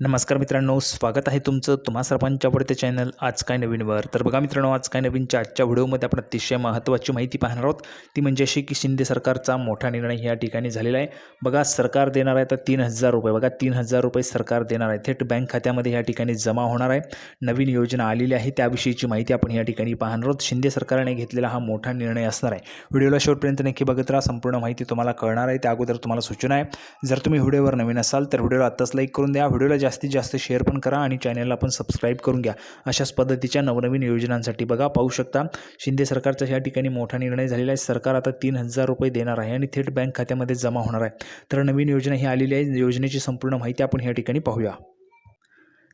नमस्कार मित्रांनो स्वागत आहे तुमचं तुम्हा सर्वांच्या आवडते चॅनल आज काय नवीनवर. तर बघा मित्रांनो आज काय नवीनच्या आजच्या व्हिडिओमध्ये आपण अतिशय महत्त्वाची माहिती पाहणार आहोत. ती म्हणजे अशी की शिंदे सरकारचा मोठा निर्णय या ठिकाणी झालेला आहे. बघा सरकार देणार आहे तर तीन हजार रुपये. बघा तीन हजार रुपये सरकार देणार आहे. थेट बँक खात्यामध्ये या ठिकाणी जमा होणार आहे. नवीन योजना आलेली आहे. त्याविषयीची माहिती आपण या ठिकाणी पाहणार आहोत. शिंदे सरकारने घेतलेला हा मोठा निर्णय असणार आहे. व्हिडिओला शेवटपर्यंत नक्की बघत राहा. संपूर्ण माहिती तुम्हाला कळणार आहे. त्या अगोदर तुम्हाला सूचना आहे. जर तुम्ही व्हिडिओवर नवीन असाल तर व्हिडिओला आत्ताच लाईक करून द्या. व्हिडिओला जास्तीत जास्त शेअर पण करा आणि चॅनलला पण सबस्क्राईब करून घ्या. अशाच पद्धतीच्या नवनवीन योजनांसाठी बघा पाहू शकता. शिंदे सरकारचा या ठिकाणी मोठा निर्णय झालेला आहे. सरकार आता तीन हजार रुपये देणार आहे आणि थेट बँक खात्यामध्ये जमा होणार आहे. तर नवीन योजना ही आलेली आहे. योजनेची संपूर्ण माहिती आपण या ठिकाणी पाहूया.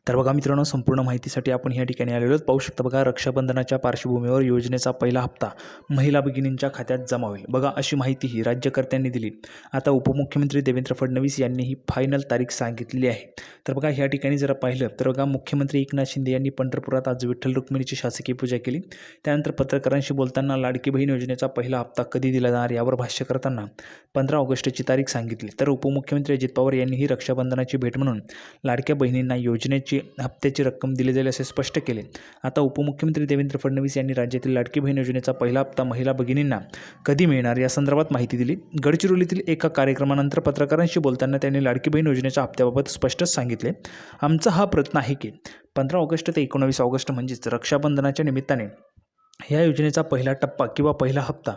तर बघा मित्रांनो संपूर्ण माहितीसाठी आपण या ठिकाणी आलेलो आहोत. पाहू शकता बघा रक्षाबंधनाच्या पार्श्वभूमीवर योजनेचा पहिला हप्ता महिला भगिनींच्या खात्यात जमा होईल. बघा अशी माहितीही राज्यकर्त्यांनी दिली. आता उपमुख्यमंत्री देवेंद्र फडणवीस यांनी ही फायनल तारीख सांगितली आहे. तर बघा ह्या ठिकाणी जरा पाहिलं तर बघा मुख्यमंत्री एकनाथ शिंदे यांनी पंढरपुरात आज विठ्ठल रुक्मिणीची शासकीय पूजा केली. त्यानंतर पत्रकारांशी बोलताना लाडकी बहीण योजनेचा पहिला हप्ता कधी दिला जाणार यावर भाष्य करताना पंधरा ऑगस्टची तारीख सांगितली. तर उपमुख्यमंत्री अजित पवार यांनीही रक्षाबंधनाची भेट म्हणून लाडक्या बहिणींना योजनेची हप्त्याची रक्कम दिली जाईल असे स्पष्ट केले. आता उपमुख्यमंत्री देवेंद्र फडणवीस यांनी राज्यातील लाडकी बहीण योजनेचा पहिला हप्ता महिला भगिनींना कधी मिळणार या संदर्भात माहिती दिली. गडचिरोलीतील एका कार्यक्रमानंतर पत्रकारांशी बोलताना त्यांनी लाडकी बहीण योजनेच्या हप्त्याबाबत स्पष्टच सांगितले. आमचा हा प्रयत्न आहे की पंधरा ऑगस्ट ते एकोणावीस ऑगस्ट म्हणजेच रक्षाबंधनाच्या निमित्ताने ह्या योजनेचा पहिला टप्पा किंवा पहिला हप्ता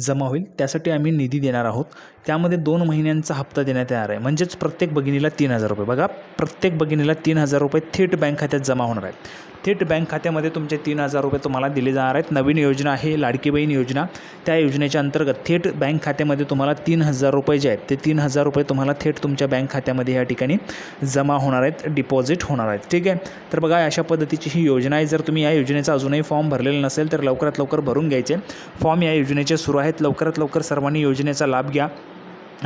जमा होईल. त्यासाठी आम्ही निधी देणार आहोत. त्यामध्ये दोन महिन्यांचा हप्ता देण्यात येणार आहे. म्हणजेच प्रत्येक भगिनीला तीन हजार रुपये. बघा प्रत्येक भगिनीला तीन हजार रुपये थेट बँक खात्यात जमा होणार आहेत थेट बँक खात्यामध्ये तुमचे तीन हजार रुपये तुम्हाला दिले जाणार आहेत. नवीन योजना आहे लाडकी बहीण योजना. त्या योजनेच्या अंतर्गत थेट बँक खात्यामध्ये तुम्हाला तीन हजार रुपये जे आहेत ते तीन हजार रुपये तुम्हाला थेट तुमच्या बँक खात्यामध्ये या ठिकाणी जमा होणार आहेत डिपॉझिट होणार आहेत. ठीक आहे? तर बघा अशा पद्धतीची ही योजना आहे. जर तुम्ही या योजनेचा अजूनही फॉर्म भरलेला नसेल तर लवकरात लवकर भरून घ्यायचे. फॉर्म या योजनेचे सुरू आहेत. लवकरात लवकर सर्वांनी योजनेचा लाभ घ्या.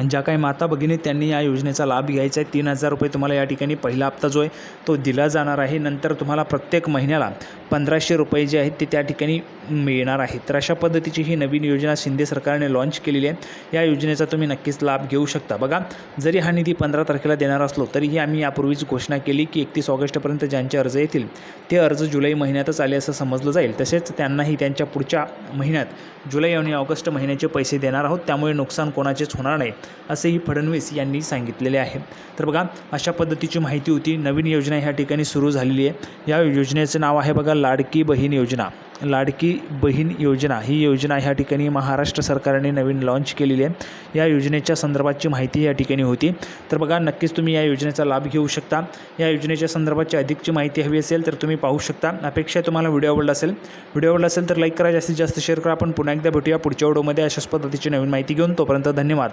ज्या काही माता भगिनी त्यांनी या योजनेचा लाभ घ्यायचा आहे. तीन हजार रुपये तुम्हाला या ठिकाणी पहिला हप्ता जो आहे तो दिला जाणार आहे. नंतर तुम्हाला प्रत्येक महिन्याला पंधराशे रुपये जे आहेत ते त्या ठिकाणी मिळणार आहेत. तर अशा पद्धतीची ही नवीन योजना शिंदे सरकारने लॉन्च केलेली आहे. या योजनेचा तुम्ही नक्कीच लाभ घेऊ शकता. बघा जरी हा निधी पंधरा तारखेला देणार असलो तरीही आम्ही यापूर्वीच घोषणा केली की एकतीस ऑगस्टपर्यंत ज्यांचे अर्ज येतील ते अर्ज जुलै महिन्यातच आले असं समजलं जाईल. तसेच त्यांनाही त्यांच्या पुढच्या महिन्यात जुलै आणि ऑगस्ट महिन्याचे पैसे देणार आहोत. त्यामुळे नुकसान कोणाचेच होणार नाही. असेही फडणवीस यांनी सांगितलेले आहे. तर बघा अशा पद्धतीची माहिती होती. नवीन योजना ह्या ठिकाणी सुरू झालेली आहे. या योजनेचं नाव आहे बघा लाडकी बहीण योजना. लाडकी बहीण योजना. ही योजना ह्या ठिकाणी महाराष्ट्र सरकारने नवीन लॉन्च केलेली आहे. या योजनेच्या संदर्भातची माहिती या ठिकाणी होती. तर बघा नक्कीच तुम्ही या योजनेचा लाभ घेऊ शकता. या योजनेच्या संदर्भाची अधिकची माहिती हवी असेल तर तुम्ही पाहू शकता. अपेक्षा तुम्हाला व्हिडिओ आवडला असेल. व्हिडिओ आवडला असेल तर लाईक करा. जास्तीत जास्त शेअर करा. आपण पुन्हा एकदा भेटूया पुढच्या व्हिडिओमध्ये. अशाच पद्धतीची नवीन माहिती घेऊन तोपर्यंत धन्यवाद.